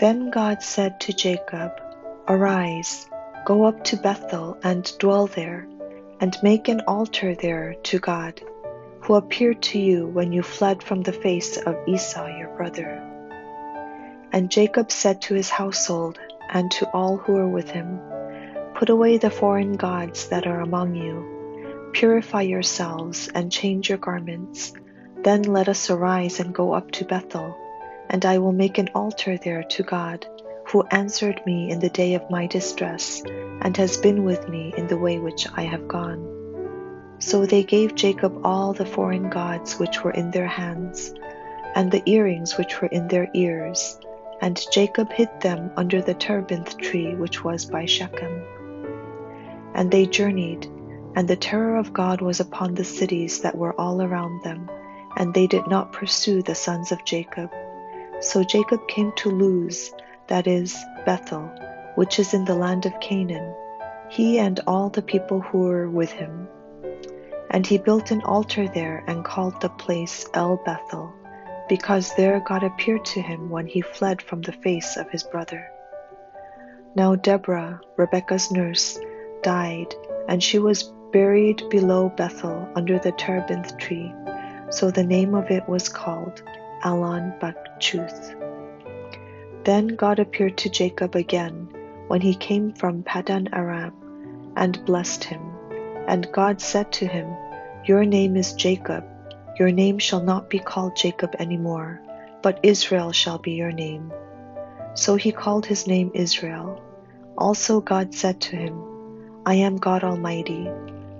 Then God said to Jacob, Arise, go up to Bethel and dwell there, and make an altar there to God, who appeared to you when you fled from the face of Esau your brother. And Jacob said to his household and to all who were with him, Put away the foreign gods that are among you. Purify yourselves and change your garments. Then let us arise and go up to Bethel, and I will make an altar there to God, who answered me in the day of my distress, and has been with me in the way which I have gone. So they gave Jacob all the foreign gods which were in their hands, and the earrings which were in their ears, and Jacob hid them under the terebinth tree which was by Shechem. And they journeyed, and the terror of God was upon the cities that were all around them, and they did not pursue the sons of Jacob. So Jacob came to Luz, that is, Bethel, which is in the land of Canaan, he and all the people who were with him. And he built an altar there and called the place El Bethel, because there God appeared to him when he fled from the face of his brother. Now Deborah, Rebekah's nurse, died, and she was buried below Bethel under the terebinth tree. So the name of it was called Allon Bachuth. Then God appeared to Jacob again when he came from Padan Aram and blessed him. And God said to him, Your name is Jacob. Your name shall not be called Jacob any more, but Israel shall be your name. So he called his name Israel. Also God said to him, I am God Almighty.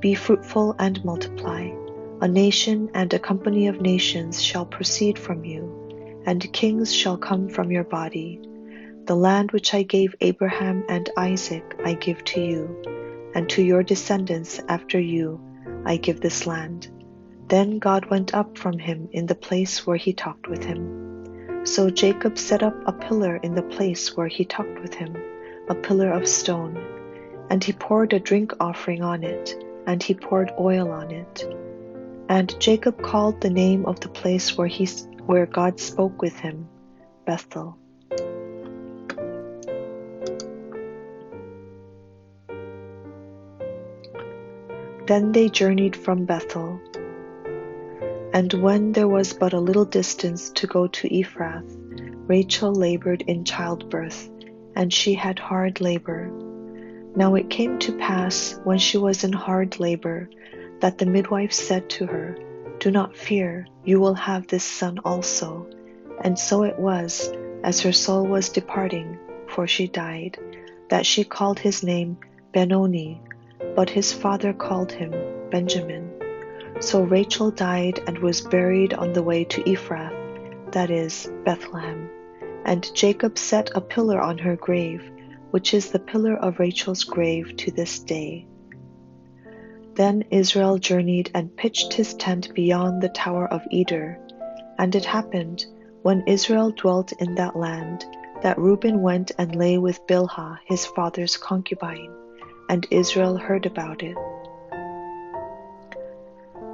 Be fruitful and multiply. A nation and a company of nations shall proceed from you, and kings shall come from your body. The land which I gave Abraham and Isaac I give to you, and to your descendants after you I give this land. Then God went up from him in the place where he talked with him. So Jacob set up a pillar in the place where he talked with him, a pillar of stone and he poured a drink offering on it, and he poured oil on it. And Jacob called the name of the place where, he, where God spoke with him, Bethel. Then they journeyed from Bethel. And when there was but a little distance to go to Ephrath, Rachel labored in childbirth, and she had hard labor. Now it came to pass, when she was in hard labor, that the midwife said to her, Do not fear, you will have this son also. And so it was, as her soul was departing, for she died, that she called his name Benoni, but his father called him Benjamin. So Rachel died and was buried on the way to Ephrath, that is, Bethlehem. And Jacob set a pillar on her grave which is the pillar of Rachel's grave to this day. Then Israel journeyed and pitched his tent beyond the tower of Eder. And it happened, when Israel dwelt in that land, that Reuben went and lay with Bilhah his father's concubine, and Israel heard about it.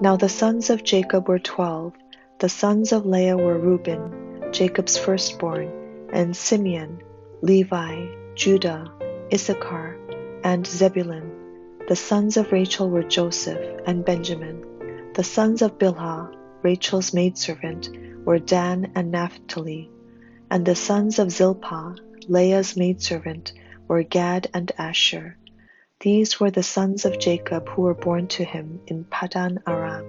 Now the sons of Jacob were twelve. The sons of Leah were Reuben, Jacob's firstborn, and Simeon, Levi, Judah, Issachar, and Zebulun. The sons of Rachel were Joseph and Benjamin. The sons of Bilhah, Rachel's maidservant, were Dan and Naphtali. And the sons of Zilpah, Leah's maidservant, were Gad and Asher. These were the sons of Jacob who were born to him in Padan Aram.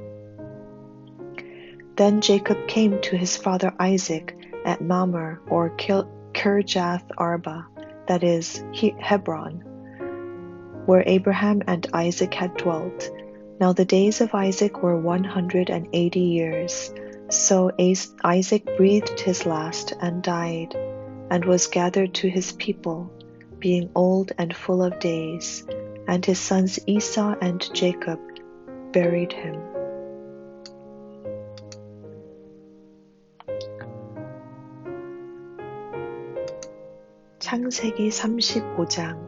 Then Jacob came to his father Isaac at Mamre or Kirjath Arba that is, Hebron, where Abraham and Isaac had dwelt. Now the days of Isaac were one hundred and eighty years. So Isaac breathed his last and died, and was gathered to his people, being old and full of days. And his sons Esau and Jacob buried him. 창세기 35장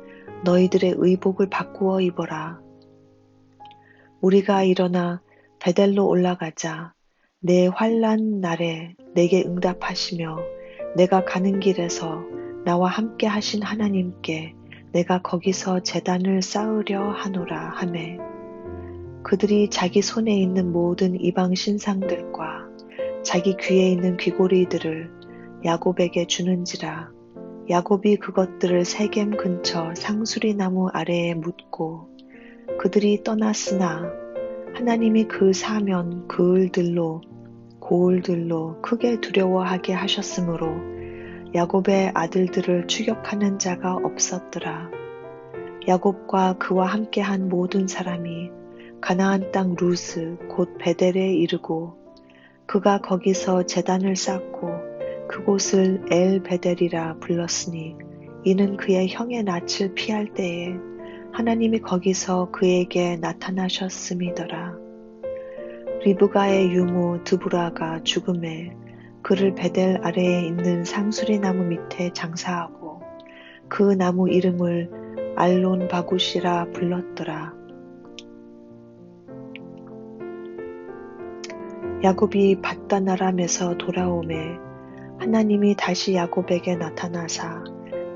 너희들의 의복을 바꾸어 입어라. 우리가 일어나 베델로 올라가자. 내 환란 날에 내게 응답하시며 내가 가는 길에서 나와 함께 하신 하나님께 내가 거기서 재단을 쌓으려 하노라 하매. 그들이 자기 손에 있는 모든 이방 신상들과 자기 귀에 있는 귀고리들을 야곱에게 주는지라 야곱이 그것들을 세겜 근처 상수리 나무 아래에 묻고 그들이 떠났으나 하나님이 그 사면 그을들로 고을들로 크게 두려워하게 하셨으므로 야곱의 아들들을 추격하는 자가 없었더라. 야곱과 그와 함께한 모든 사람이 가나안 땅 루스 곧 베델에 이르고 그가 거기서 재단을 쌓고 그곳을 엘 베델이라 불렀으니 이는 그의 형의 낯을 피할 때에 하나님이 거기서 그에게 나타나셨음이더라. 리브가의 유모 드브라가 죽음에 그를 베델 아래에 있는 상수리 나무 밑에 장사하고 그 나무 이름을 알론 바굿이라 불렀더라. 야곱이 바다나람에서 돌아오매 하나님이 다시 야곱에게 나타나사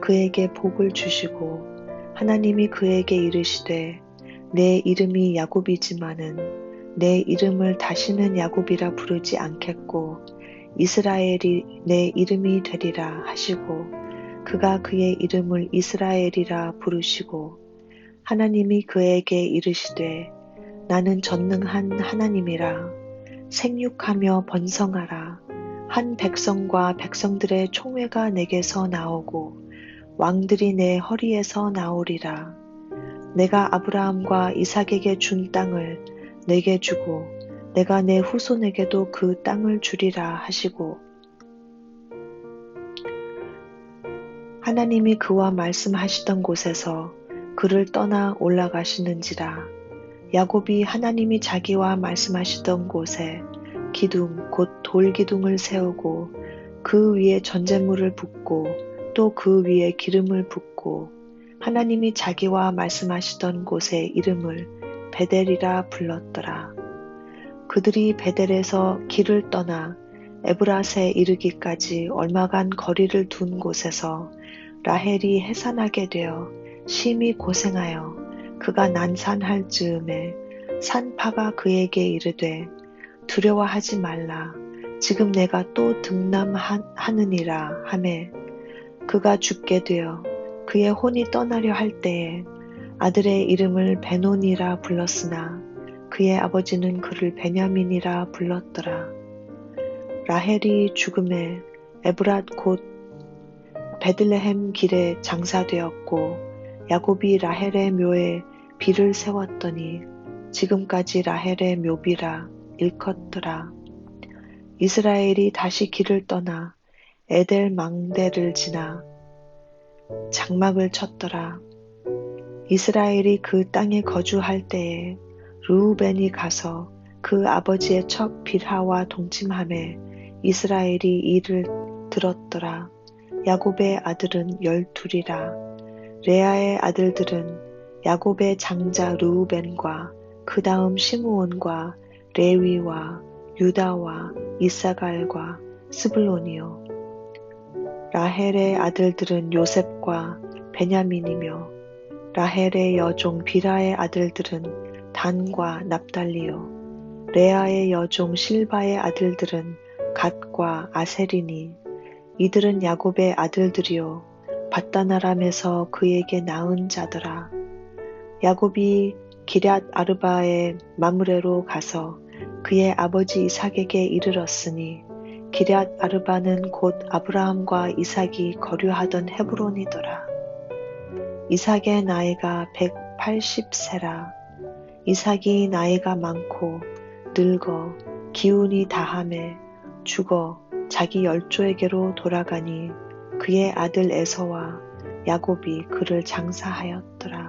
그에게 복을 주시고 하나님이 그에게 이르시되 내 이름이 야곱이지만은 내 이름을 다시는 야곱이라 부르지 않겠고 이스라엘이 내 이름이 되리라 하시고 그가 그의 이름을 이스라엘이라 부르시고 하나님이 그에게 이르시되 나는 전능한 하나님이라 생육하며 번성하라. 한 백성과 백성들의 총회가 내게서 나오고 왕들이 내 허리에서 나오리라. 내가 아브라함과 이삭에게 준 땅을 내게 주고 내가 내 후손에게도 그 땅을 주리라 하시고 하나님이 그와 말씀하시던 곳에서 그를 떠나 올라가시는지라 야곱이 하나님이 자기와 말씀하시던 곳에 기둥 곧 돌기둥을 세우고 그 위에 전제물을 붓고 또 그 위에 기름을 붓고 하나님이 자기와 말씀하시던 곳의 이름을 베델이라 불렀더라. 그들이 베델에서 길을 떠나 에브라스에 이르기까지 얼마간 거리를 둔 곳에서 라헬이 해산하게 되어 심히 고생하여 그가 난산할 즈음에 산파가 그에게 이르되 두려워하지 말라 지금 내가 또 등남하느니라 하매 그가 죽게 되어 그의 혼이 떠나려 할 때에 아들의 이름을 베논이라 불렀으나 그의 아버지는 그를 베냐민이라 불렀더라. 라헬이 죽음에 에브랏 곧 베들레헴 길에 장사되었고 야곱이 라헬의 묘에 비를 세웠더니 지금까지 라헬의 묘비라 일컫더라. 이스라엘이 다시 길을 떠나 에델 망대를 지나 장막을 쳤더라. 이스라엘이 그 땅에 거주할 때에 루우벤이 가서 그 아버지의 첫 빌하와 동침함에 이스라엘이 이를 들었더라. 야곱의 아들은 열둘이라. 레아의 아들들은 야곱의 장자 루우벤과 그 다음 시므온과 레위와 유다와 이사갈과 스불론이요. 라헬의 아들들은 요셉과 베냐민이며 라헬의 여종 비라의 아들들은 단과 납달리요. 레아의 여종 실바의 아들들은 갓과 아세리니 이들은 야곱의 아들들이요. 바다나람에서 그에게 낳은 자더라. 야곱이 기럇 아르바의 마므레로 가서 그의 아버지 이삭에게 이르렀으니 기럇 아르바는 곧 아브라함과 이삭이 거류하던 헤브론이더라. 이삭의 나이가 180세라. 이삭이 나이가 많고 늙어 기운이 다함에 죽어 자기 열조에게로 돌아가니 그의 아들 에서와 야곱이 그를 장사하였더라.